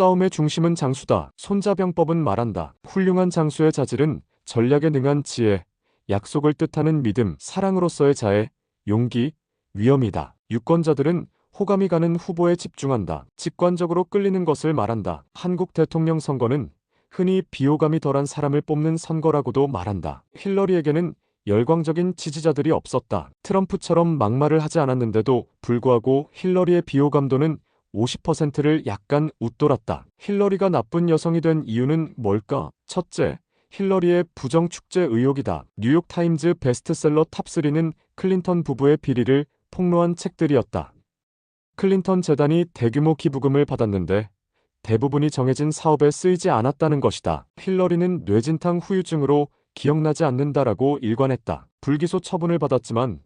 싸움의 중심은 장수다. 손자병법은 말한다. 훌륭한 장수의 자질은 전략에 능한 지혜, 약속을 뜻하는 믿음, 사랑으로서의 자애, 용기, 위엄이다. 유권자들은 호감이 가는 후보에 집중한다. 직관적으로 끌리는 것을 말한다. 한국 대통령 선거는 흔히 비호감이 덜한 사람을 뽑는 선거라고도 말한다. 힐러리에게는 열광적인 지지자들이 없었다. 트럼프처럼 막말을 하지 않았는데도 불구하고 힐러리의 비호감도는 50%를 약간 웃돌았다. 힐러리가 나쁜 여성이 된 이유는 뭘까? 첫째, 힐러리의 부정 축제 의혹이다. 뉴욕타임즈 베스트셀러 탑3는 클린턴 부부의 비리를 폭로한 책들이었다. 클린턴 재단이 대규모 기부금을 받았는데 대부분이 정해진 사업에 쓰이지 않았다는 것이다. 힐러리는 뇌진탕 후유증으로 기억나지 않는다라고 일관했다. 불기소 처분을 받았지만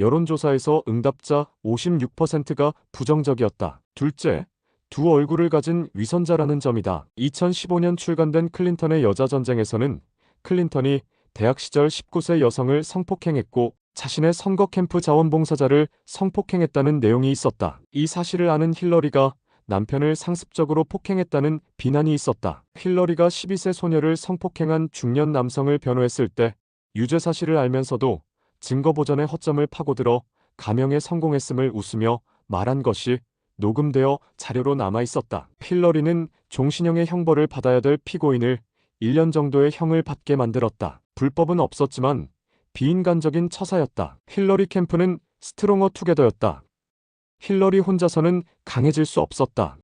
여론조사에서 응답자 56%가 부정적이었다. 둘째, 두 얼굴을 가진 위선자라는 점이다. 2015년 출간된 클린턴의 여자 전쟁에서는 클린턴이 대학 시절 19세 여성을 성폭행했고 자신의 선거 캠프 자원봉사자를 성폭행했다는 내용이 있었다. 이 사실을 아는 힐러리가 남편을 상습적으로 폭행했다는 비난이 있었다. 힐러리가 12세 소녀를 성폭행한 중년 남성을 변호했을 때 유죄 사실을 알면서도 증거 보전의 허점을 파고들어 감형에 성공했음을 웃으며 말한 것이 녹음되어 자료로 남아 있었다. 힐러리는 종신형의 형벌을 받아야 될 피고인을 1년 정도의 형을 받게 만들었다. 불법은 없었지만 비인간적인 처사였다. 힐러리 캠프는 스트롱어 투게더였다. 힐러리 혼자서는 강해질 수 없었다.